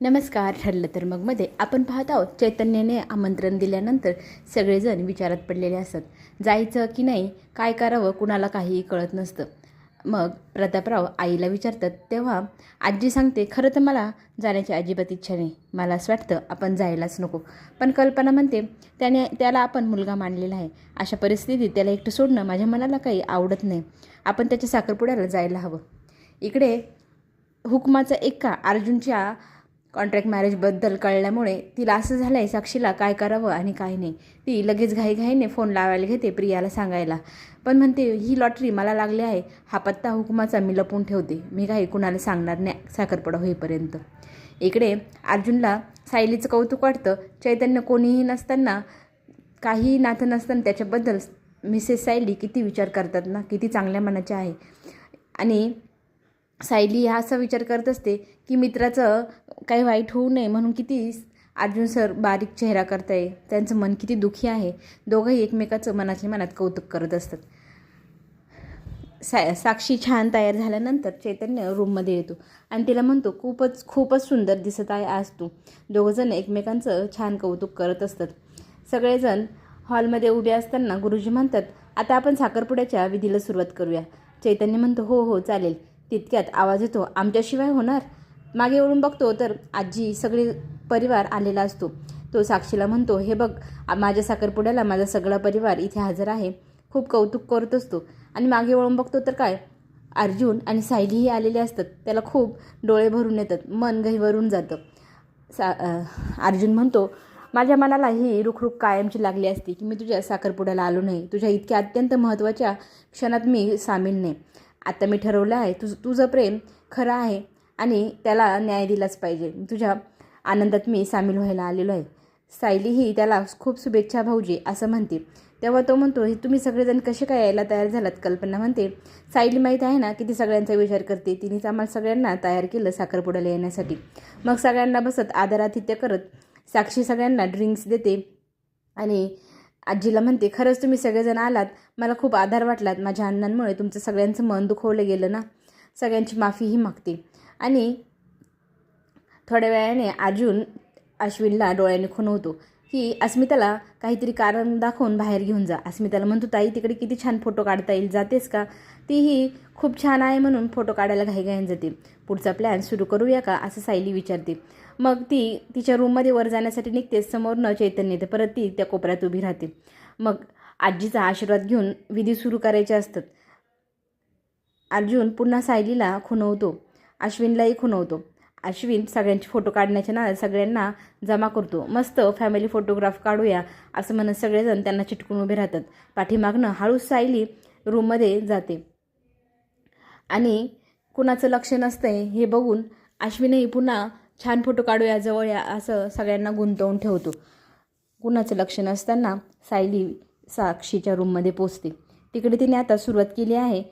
नमस्कार. ठरलं तर मग मध्ये आपण पाहत आहोत चैतन्याने आमंत्रण दिल्यानंतर सगळेजण विचारात पडलेले असत. जायचं की नाही काय करावं कुणाला काहीही कळत नसतं. मग प्रतापराव आईला विचारतात तेव्हा आजी सांगते खरं तर मला जाण्याची अजिबात इच्छा नाही. मला असं वाटतं आपण जायलाच नको. पण कल्पना म्हणते त्याने त्याला आपण मुलगा मानलेला आहे. अशा परिस्थितीत त्याला एकटं सोडणं माझ्या मनाला काही आवडत नाही. आपण त्याच्या साखरपुड्याला जायला हवं. इकडे हुकमाचा एक्का अर्जुनच्या कॉन्ट्रॅक्ट मॅरेजबद्दल कळल्यामुळे तिला असं झालं आहे साक्षीला काय करावं आणि काय नाही. ती लगेच घाईघाईने फोन लावायला घेते प्रियाला सांगायला. पण म्हणते ही लॉटरी मला लागली आहे. हा पत्ता हुकुमाचा मी लपून ठेवते. मी काही कुणाला सांगणार नाही साखरपडा होईपर्यंत. इकडे अर्जुनला सायलीचं कौतुक वाटतं. चैतन्य कोणीही नसताना काहीही नातं नसताना त्याच्याबद्दल मिसेस सायली किती विचार करतात ना? किती चांगल्या मनाच्या आहे. आणि सायली हा असा विचार करत असते की मित्राचं काही वाईट होऊ नये म्हणून किती अर्जुन सर बारीक चेहरा करताय त्यांचं मन किती दुखी आहे. दोघंही एकमेकाचं मनातल्या मनात कौतुक करत असतात. सा साक्षी छान तयार झाल्यानंतर चैतन्य रूममध्ये येतो आणि तिला म्हणतो खूपच खूपच सुंदर दिसत आहे आज तू. दोघंजण एकमेकांचं छान कौतुक करत असतात. सगळेजण हॉलमध्ये उभे असताना गुरुजी म्हणतात आता आपण साखरपुड्याच्या विधीला सुरुवात करूया. चैतन्य म्हणतो हो हो चालेल. तितक्यात आवाज येतो आमच्याशिवाय होणार? मागे वळून बघतो तर आजी सगळे परिवार आलेला असतो. तो साक्षीला म्हणतो हे बघ माझ्या साखरपुड्याला माझा सगळा परिवार इथे हजर आहे. खूप कौतुक करत असतो. आणि मागे वळून बघतो तर काय? अर्जुन आणि सायलीही आलेले असतात. त्याला खूप डोळे भरून येतात. मन गहिवरून जातं. सा अर्जुन म्हणतो माझ्या मनाला ही रुखरुख कायमची लागली असती की मी तुझ्या साखरपुड्याला आलो नाही. तुझ्या इतक्या अत्यंत महत्त्वाच्या क्षणात मी सामील नाही. आता मी ठरवलं आहे तुझ तुझं प्रेम खरं आहे आणि त्याला न्याय दिलाच पाहिजे. तुझ्या आनंदात मी सामील व्हायला आलेलो आहे. सायलीही त्याला खूप शुभेच्छा भाऊजी असं म्हणते. तेव्हा तो म्हणतो हे तुम्ही सगळेजण कसे काय यायला तयार झालात? कल्पना म्हणते. सायली माहीत आहे ना की ती सगळ्यांचा विचार करते. तिनेच आम्हाला सगळ्यांना तयार केलं साखरपुड्याला येण्यासाठी. मग सगळ्यांना बसत आदरातिथ्य करत साक्षी सगळ्यांना ड्रिंक्स देते आणि आजीला म्हणते खरंच तुम्ही सगळेजण आलात. मला खूप आधार वाटलात माझ्या अण्णांमुळे. तुमचं सगळ्यांचं मन दुखवलं गेलं ना. सगळ्यांची माफीही मागते. आणि थोड्या वेळाने अर्जुन अश्विनला डोळ्याने खुणवतो. की अस्मिताला काहीतरी कारण दाखवून बाहेर घेऊन जा. अस्मिताला म्हणतो ताई तिकडे किती छान फोटो काढता येईल जातेस का? तीही खूप छान आहे म्हणून फोटो काढायला घाईघाईन जाते. पुढचा प्लॅन सुरू करूया का? असं सायली विचारते. मग ती तिच्या रूममध्ये वर जाण्यासाठी निघते. समोरनं चैतन्य येते. परत ती त्या कोपऱ्यात उभी राहते. मग आजीचा आशीर्वाद घेऊन विधी सुरू करायचे असतात. अर्जुन पुन्हा सायलीला खुणवतो. अश्विनलाही खुणवतो. अश्विन सगळ्यांचे फोटो काढण्याच्या ना सगळ्यांना जमा करतो. मस्त फॅमिली फोटोग्राफ काढूया असं म्हणत सगळेजण त्यांना चिटकून उभे राहतात. पाठीमागनं हळू सायली रूममध्ये जाते. आणि कुणाचं लक्ष नसतंय हे बघून अश्विनही पुन्हा छान फोटो काढूया जवळ या असं सगळ्यांना गुंतवून ठेवतो. कुणाचं लक्ष नसताना सायली साक्षीच्या रूममध्ये पोचते. तिकडे तिने आता सुरुवात केली आहे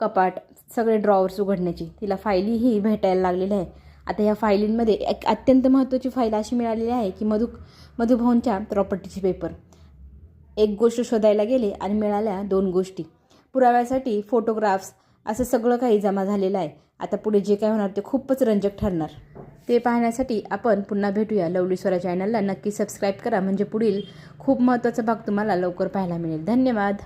कपाट सगळे ड्रॉवर्स उघडण्याची. तिला फाईलीही भेटायला लागलेल्या आहे. आता या फायलींमध्ये एक अत्यंत महत्त्वाची फाईल अशी मिळालेली आहे की मधु मधुभाऊंच्या प्रॉपर्टीचे पेपर एक गोष्ट शोधायला गेले आणि मिळाल्या दोन गोष्टी. पुराव्यासाठी फोटोग्राफ्स असं सगळं काही जमा झालेलं आहे. आता पुढे जे काय होणार ते खूपच रंजक ठरणार. ते पाहण्यासाठी आपण पुन्हा भेटूया. लवली स्वरा चॅनलला नक्की सबस्क्राईब करा. म्हणजे पुढील खूप महत्त्वाचा भाग तुम्हाला लवकर पाहायला मिळेल. धन्यवाद.